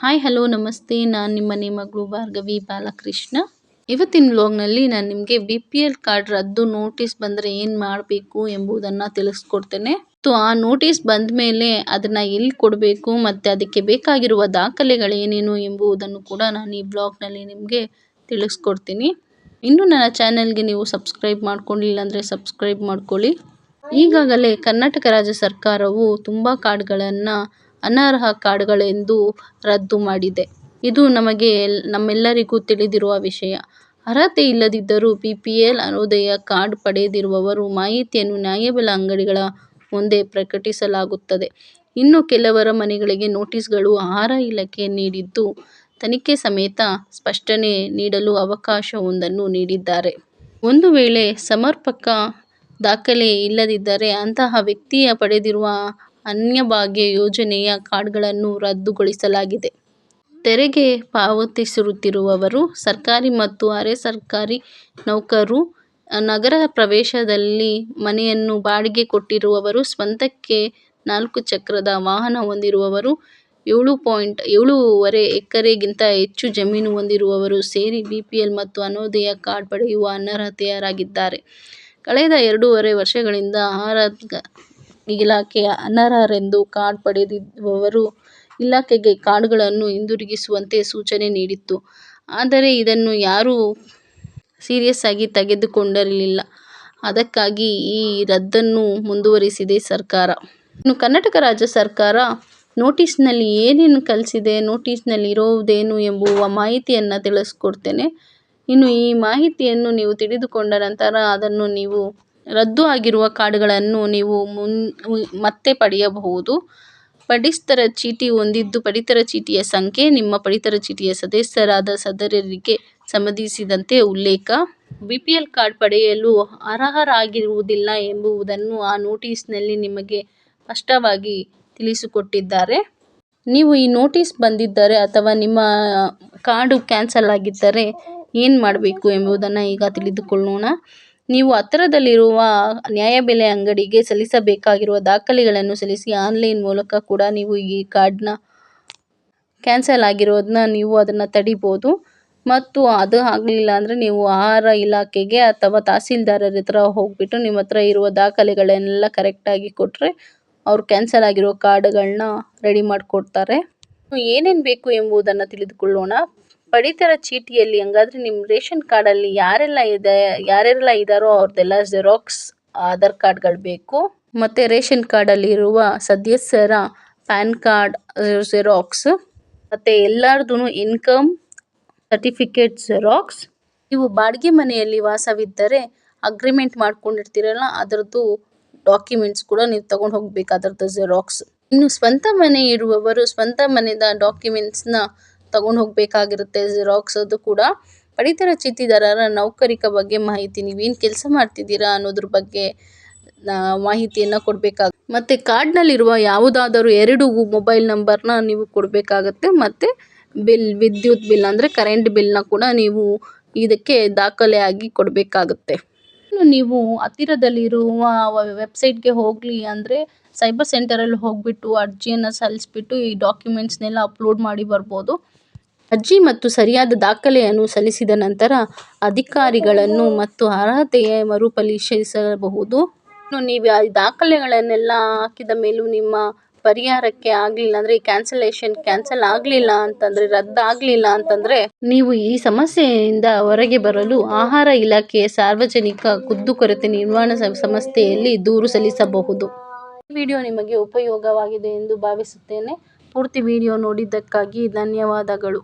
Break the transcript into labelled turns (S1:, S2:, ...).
S1: Hi hello ನಮಸ್ತೆ. ನಾನು ನಿಮ್ಮ ಮಗಳು ಭಾರ್ಗವಿ ಬಾಲಕೃಷ್ಣ. ಇವತ್ತಿನ ವ್ಲಾಗ್ನಲ್ಲಿ ನಾನು ನಿಮಗೆ ಬಿ ಪಿ ಎಲ್ ಕಾರ್ಡ್ ರದ್ದು ನೋಟಿಸ್ ಬಂದರೆ ಏನು ಮಾಡಬೇಕು ಎಂಬುದನ್ನು ತಿಳಿಸ್ಕೊಡ್ತೇನೆ. ಸೊ ಆ ನೋಟಿಸ್ ಬಂದ ಮೇಲೆ ಅದನ್ನು ಎಲ್ಲಿ ಕೊಡಬೇಕು ಮತ್ತು ಅದಕ್ಕೆ ಬೇಕಾಗಿರುವ ದಾಖಲೆಗಳೇನೇನು ಎಂಬುದನ್ನು ಕೂಡ ನಾನು ಈ ಬ್ಲಾಗ್ನಲ್ಲಿ ನಿಮಗೆ ತಿಳಿಸ್ಕೊಡ್ತೀನಿ. ಇನ್ನು ನನ್ನ ಚಾನೆಲ್ಗೆ ನೀವು ಸಬ್ಸ್ಕ್ರೈಬ್ ಮಾಡ್ಕೊಂಡಿಲ್ಲ ಅಂದರೆ ಸಬ್ಸ್ಕ್ರೈಬ್ ಮಾಡ್ಕೊಳ್ಳಿ. ಈಗಾಗಲೇ ಕರ್ನಾಟಕ ರಾಜ್ಯ ಸರ್ಕಾರವು ತುಂಬ ಕಾರ್ಡ್ಗಳನ್ನು ಅನರ್ಹ ಕಾರ್ಡ್ಗಳೆಂದು ರದ್ದು ಮಾಡಿದೆ. ಇದು ನಮಗೆ ನಮ್ಮೆಲ್ಲರಿಗೂ ತಿಳಿದಿರುವ ವಿಷಯ. ಅರ್ಹತೆ ಇಲ್ಲದಿದ್ದರೂ B P L Antyodaya card ಪಡೆದಿರುವವರು ಮಾಹಿತಿಯನ್ನು ನ್ಯಾಯಬೆಲೆ ಅಂಗಡಿಗಳ ಮುಂದೆ ಪ್ರಕಟಿಸಲಾಗುತ್ತದೆ. ಇನ್ನು ಕೆಲವರ ಮನೆಗಳಿಗೆ ನೋಟಿಸ್ಗಳು ಆಹಾರ ಇಲಾಖೆ ನೀಡಿದ್ದು, ತನಿಖೆ ಸಮೇತ ಸ್ಪಷ್ಟನೆ ನೀಡಲು ಅವಕಾಶವೊಂದನ್ನು ನೀಡಿದ್ದಾರೆ. ಒಂದು ವೇಳೆ ಸಮರ್ಪಕ ದಾಖಲೆ ಇಲ್ಲದಿದ್ದರೆ ಅಂತಹ ವ್ಯಕ್ತಿಯ ಪಡೆದಿರುವ ಅನ್ನಭಾಗ್ಯ ಯೋಜನೆಯ ಕಾರ್ಡ್ಗಳನ್ನು ರದ್ದುಗೊಳಿಸಲಾಗಿದೆ. ತೆರಿಗೆ ಪಾವತಿಸುತ್ತಿರುವವರು ಸರ್ಕಾರಿ ಮತ್ತು ಅರೆ ಸರ್ಕಾರಿ ನೌಕರರು ನಗರ ಪ್ರವೇಶದಲ್ಲಿ ಮನೆಯನ್ನು ಬಾಡಿಗೆ ಕೊಟ್ಟಿರುವವರು, ಸ್ವಂತಕ್ಕೆ ನಾಲ್ಕು ಚಕ್ರದ ವಾಹನ ಹೊಂದಿರುವವರು, ಏಳು ಪಾಯಿಂಟ್ ಏಳೂವರೆ ಎಕರೆಗಿಂತ ಹೆಚ್ಚು ಜಮೀನು ಹೊಂದಿರುವವರು ಸೇರಿ ಬಿಪಿಎಲ್ ಮತ್ತು ಅನೋದಯ ಕಾರ್ಡ್ ಪಡೆಯುವ ಅನರ್ಹತೆಯರಾಗಿದ್ದಾರೆ. ಕಳೆದ ಎರಡೂವರೆ ವರ್ಷಗಳಿಂದ ಆಹಾರ ಇಲಾಖೆ ಅನರ್ಹರೆಂದು ಕಾರ್ಡ್ ಪಡೆದಿರುವವರು ಇಲಾಖೆಗೆ ಕಾರ್ಡ್ಗಳನ್ನು ಹಿಂದಿರುಗಿಸುವಂತೆ ಸೂಚನೆ ನೀಡಿತ್ತು. ಆದರೆ ಇದನ್ನು ಯಾರೂ ಸೀರಿಯಸ್ ಆಗಿ ತೆಗೆದುಕೊಂಡಿರಲಿಲ್ಲ. ಅದಕ್ಕಾಗಿ ಈ ರದ್ದನ್ನು ಮುಂದುವರಿಸಿದೆ ಸರ್ಕಾರ. ಇನ್ನು ಕರ್ನಾಟಕ ರಾಜ್ಯ ಸರ್ಕಾರ ನೋಟಿಸ್ನಲ್ಲಿ ಏನೇನು ಕಲಿಸಿದೆ, ನೋಟಿಸ್ನಲ್ಲಿ ಇರೋದೇನು ಎಂಬುವ ಮಾಹಿತಿಯನ್ನು ತಿಳಿಸ್ಕೊಡ್ತೇನೆ. ಇನ್ನು ಈ ಮಾಹಿತಿಯನ್ನು ನೀವು ತಿಳಿದುಕೊಂಡ ನಂತರ ಅದನ್ನು ನೀವು ರದ್ದು ಆಗಿರುವ ಕಾರ್ಡುಗಳನ್ನು ನೀವು ಮುನ್ ಮತ್ತೆ ಪಡೆಯಬಹುದು. ಪಡಿತರ ಚೀಟಿ ಹೊಂದಿದ್ದು ಪಡಿತರ ಚೀಟಿಯ ಸಂಖ್ಯೆ, ನಿಮ್ಮ ಪಡಿತರ ಚೀಟಿಯ ಸದಸ್ಯರಾದ ಸದಸ್ಯರಿಗೆ ಸಂಬಂಧಿಸಿದಂತೆ ಉಲ್ಲೇಖ. ಬಿ ಪಿ ಎಲ್ ಕಾರ್ಡ್ ಪಡೆಯಲು ಅರ್ಹರಾಗಿರುವುದಿಲ್ಲ ಎಂಬುದನ್ನು ಆ ನೋಟಿಸ್ನಲ್ಲಿ ನಿಮಗೆ ಸ್ಪಷ್ಟವಾಗಿ ತಿಳಿಸಿಕೊಟ್ಟಿದ್ದಾರೆ. ನೀವು ಈ ನೋಟಿಸ್ ಬಂದಿದ್ದರೆ ಅಥವಾ ನಿಮ್ಮ ಕಾರ್ಡು ಕ್ಯಾನ್ಸಲ್ ಆಗಿದ್ದರೆ ಏನು ಮಾಡಬೇಕು ಎಂಬುದನ್ನು ಈಗ ತಿಳಿದುಕೊಳ್ಳೋಣ. ನೀವು ಹತ್ತಿರದಲ್ಲಿರುವ ನ್ಯಾಯಬೆಲೆ ಅಂಗಡಿಗೆ ಸಲ್ಲಿಸಬೇಕಾಗಿರುವ ದಾಖಲೆಗಳನ್ನು ಸಲ್ಲಿಸಿ ಆನ್ಲೈನ್ ಮೂಲಕ ಕೂಡ ನೀವು ಈ ಕಾರ್ಡ್ನ ಕ್ಯಾನ್ಸಲ್ ಆಗಿರೋದನ್ನ ನೀವು ಅದನ್ನು ತಡಿಬೋದು. ಮತ್ತು ಅದು ಆಗಲಿಲ್ಲ ಅಂದರೆ ನೀವು ಆಹಾರ ಇಲಾಖೆಗೆ ಅಥವಾ ತಹಸೀಲ್ದಾರರ ಹತ್ರ ಹೋಗ್ಬಿಟ್ಟು ನಿಮ್ಮ ಹತ್ರ ಇರುವ ದಾಖಲೆಗಳನ್ನೆಲ್ಲ ಕರೆಕ್ಟಾಗಿ ಕೊಟ್ಟರೆ ಅವರು ಕ್ಯಾನ್ಸಲ್ ಆಗಿರೋ ಕಾರ್ಡ್ಗಳನ್ನ ರೆಡಿ ಮಾಡಿಕೊಡ್ತಾರೆ. ಏನೇನು ಬೇಕು ಎಂಬುದನ್ನು ತಿಳಿದುಕೊಳ್ಳೋಣ. ಪಡಿತರ ಚೀಟಿಯಲ್ಲಿ ಹಂಗಾದ್ರೆ ನಿಮ್ಮ ರೇಷನ್ ಕಾರ್ಡಲ್ಲಿ ಯಾರೆಲ್ಲ ಇದೆ, ಯಾರೆಲ್ಲ ಇದ್ದಾರೋ ಅವ್ರದ್ದೆಲ್ಲ ಜೆರಾಕ್ಸ್ ಆಧಾರ್ ಕಾರ್ಡ್ಗಳು ಬೇಕು. ಮತ್ತು ರೇಷನ್ ಕಾರ್ಡಲ್ಲಿರುವ ಸದಸ್ಯರ ಪ್ಯಾನ್ ಕಾರ್ಡ್ ಜೆರಾಕ್ಸ್ ಮತ್ತು ಎಲ್ಲರದೂ ಇನ್ಕಮ್ ಸರ್ಟಿಫಿಕೇಟ್ ಜೆರಾಕ್ಸ್ ನೀವು ಬಾಡಿಗೆ ಮನೆಯಲ್ಲಿ ವಾಸವಿದ್ದರೆ ಅಗ್ರಿಮೆಂಟ್ ಮಾಡ್ಕೊಂಡಿರ್ತೀರಲ್ಲ, ಅದರದ್ದು ಡಾಕ್ಯುಮೆಂಟ್ಸ್ ಕೂಡ ನೀವು ತಗೊಂಡು ಹೋಗಬೇಕು ಅದರದ್ದು ಜೆರಾಕ್ಸ್ ಇನ್ನು ಸ್ವಂತ ಮನೆ ಇರುವವರು ಸ್ವಂತ ಮನೆದ ಡಾಕ್ಯುಮೆಂಟ್ಸ್ನ ತಗೊಂಡು ಹೋಗಬೇಕಾಗಿರುತ್ತೆ ಜೆರಾಕ್ಸ್ ಅದು ಕೂಡ. ಪಡಿತರ ಚೀಟಿದಾರರ ನೌಕರಿಕ ಬಗ್ಗೆ ಮಾಹಿತಿ ನೀವೇನು ಕೆಲಸ ಮಾಡ್ತಿದ್ದೀರಾ ಅನ್ನೋದ್ರ ಬಗ್ಗೆ ಮಾಹಿತಿಯನ್ನು ಕೊಡಬೇಕಾಗುತ್ತೆ ಮತ್ತು ಕಾರ್ಡ್ನಲ್ಲಿರುವ ಯಾವುದಾದರೂ ಎರಡು ಮೊಬೈಲ್ ನಂಬರ್ನ ನೀವು ಕೊಡಬೇಕಾಗತ್ತೆ, ಮತ್ತು ಬಿಲ್ ವಿದ್ಯುತ್ ಬಿಲ್ ಅಂದರೆ ಕರೆಂಟ್ ಬಿಲ್ನ ಕೂಡ ನೀವು ಇದಕ್ಕೆ ದಾಖಲೆಯಾಗಿ ಕೊಡಬೇಕಾಗುತ್ತೆ. ಇನ್ನು ನೀವು ಹತ್ತಿರದಲ್ಲಿರುವ ವೆಬ್ಸೈಟ್ಗೆ ಹೋಗಲಿ ಅಂದರೆ ಸೈಬರ್ ಸೆಂಟರಲ್ಲಿ ಹೋಗಿಬಿಟ್ಟು ಅರ್ಜಿಯನ್ನು ಸಲ್ಲಿಸ್ಬಿಟ್ಟು ಈ ಡಾಕ್ಯುಮೆಂಟ್ಸ್ನೆಲ್ಲ ಅಪ್ಲೋಡ್ ಮಾಡಿ ಬರ್ಬೋದು. ಅರ್ಜಿ ಮತ್ತು ಸರಿಯಾದ ದಾಖಲೆಯನ್ನು ಸಲ್ಲಿಸಿದ ನಂತರ ಅಧಿಕಾರಿಗಳನ್ನು ಮತ್ತು ಅರ್ಹತೆಯ ಮರುಪರಿಶೀಲಿಸಬಹುದು ನೀವು ಈ ದಾಖಲೆಗಳನ್ನೆಲ್ಲ ಹಾಕಿದ ಮೇಲೂ ನಿಮ್ಮ ಪರಿಹಾರಕ್ಕೆ ಆಗಲಿಲ್ಲ ಅಂದರೆ ಕ್ಯಾನ್ಸಲೇಷನ್ ಕ್ಯಾನ್ಸಲ್ ಆಗಲಿಲ್ಲ ಅಂತಂದರೆ ರದ್ದಾಗಲಿಲ್ಲ ಅಂತಂದರೆ, ನೀವು ಈ ಸಮಸ್ಯೆಯಿಂದ ಹೊರಗೆ ಬರಲು ಆಹಾರ ಇಲಾಖೆಯ ಸಾರ್ವಜನಿಕ ಕುಂದುಕೊರತೆ ನಿರ್ವಹಣಾ ಸಂಸ್ಥೆಯಲ್ಲಿ ದೂರು ಸಲ್ಲಿಸಬಹುದು. ಈ ವಿಡಿಯೋ ನಿಮಗೆ ಉಪಯೋಗವಾಗಿದೆ ಎಂದು ಭಾವಿಸುತ್ತೇನೆ. ಪೂರ್ತಿ ವಿಡಿಯೋ ನೋಡಿದ್ದಕ್ಕಾಗಿ ಧನ್ಯವಾದಗಳು.